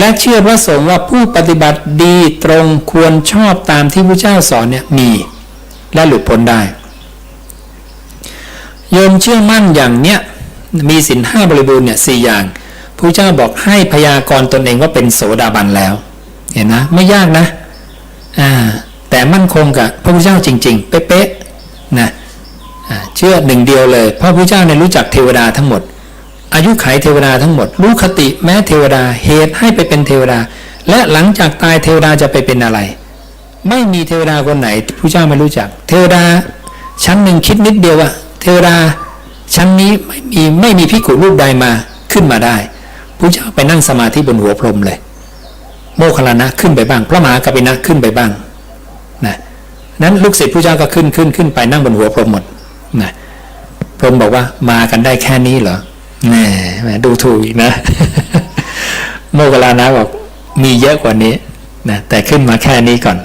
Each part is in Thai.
และเชื่อพระสงฆ์ว่าผู้ปฏิบัติดีตรงควรชอบตามที่พระเจ้าสอนเนี่ยมี และหลุดพ้นได้โยมเชื่อมั่นอย่างเนี้ยมีสินห้าบริบูรณ์เนี่ยสี่อย่างพระเจ้าบอกให้พยากรณ์ตนเองว่าเป็นโสดาบันแล้ว เห็นนะไม่ยากนะอ่าแต่มั่นคงกับพระพุทธเจ้าจริง ๆ เป๊ะๆนะเชื่อหนึ่งเดียวเลย เพราะพระพุทธเจ้าเนี่ยรู้จักเทวดาทั้งหมด อายุไขเทวดาทั้งหมด รู้คติแม้เทวดาเหตุให้ไปเป็นเทวดา และหลังจากตายเทวดาจะไปเป็นอะไร ไม่มีเทวดาคนไหนพระเจ้าไม่รู้จัก เทวดา ชั้นหนึ่งคิดนิดเดียวว่าเทวดา ชั้นนี้ไม่มีไม่มีพิกุรูปใดมาขึ้นมาได้พระเจ้าไปนั่งสมาธิบนหัวพรหมเลย โมคคลานะขึ้นไปบ้าง พระมหากบินะขึ้นไปบ้างนะนั้นลูกศิษย์พระเจ้าก็ขึ้นขึ้นขึ้นไปนั่งบนหัวพรหมหมดนะพรหมบอกว่ามากันได้แค่นี้เหรอ แหมแหมดูถูกอีกนะ โมคคัลลานะบอกมีเยอะกว่านี้นะแต่ขึ้นมาแค่นี้ก่อน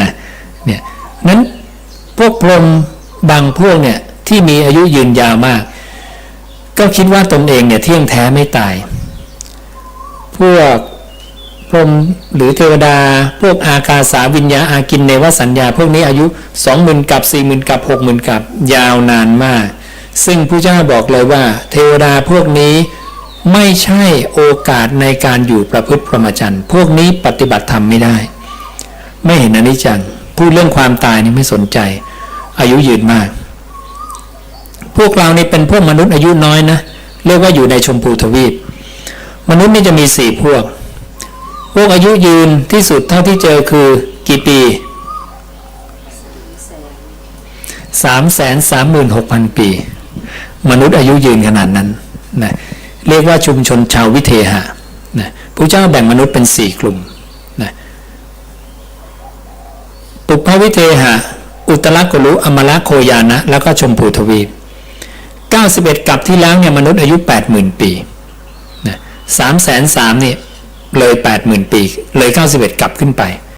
นะเนี่ยนั้นพวกพรหมบางพวกเนี่ยที่มีอายุยืนยาวมาก ก็คิดว่าตนเองเนี่ยเที่ยงแท้ไม่ตาย พวกพรหมหรือเทวดา พวกอากาสาวิญญาอากินเนวสัญญา พวกนี้อายุสองหมื่นกับสี่หมื่นกับหกหมื่นกับยาวนานมาก ซึ่งพระเจ้าบอกเลยว่า เทวดาพวกนี้ไม่ใช่โอกาสในการอยู่ประพฤติพรหมจรรย์ พวกนี้ปฏิบัติธรรมไม่ได้ ไม่เห็นอนิจจังพูดเรื่องความตายนี่ไม่สนใจ อายุยืนมาก พวกเรานี่เป็นพวกมนุษย์อายุน้อยนะ เรียกว่าอยู่ในชมพูทวีป มนุษย์นี่จะมีสี่พวก พวกอายุยืนที่สุดเท่าที่เจอคือกี่ปีสามแสนสามหมื่นหกพันปี มนุษย์อายุยืนขนาดนั้นนะเรียกว่าชุมชนชาววิเทหะนะพระเจ้าแบ่งมนุษย์เป็นสี่กลุ่มนะปุพพวิเทหะ อุตรกุลุอมละโคยานะ แล้วก็ชมพูทวีป91กับที่แล้วเนี่ยมนุษย์อายุ 80,000 ปีนะ3 3 0 0 0นี่เลย 80,000 ปี เลย 91กลับขึ้นไป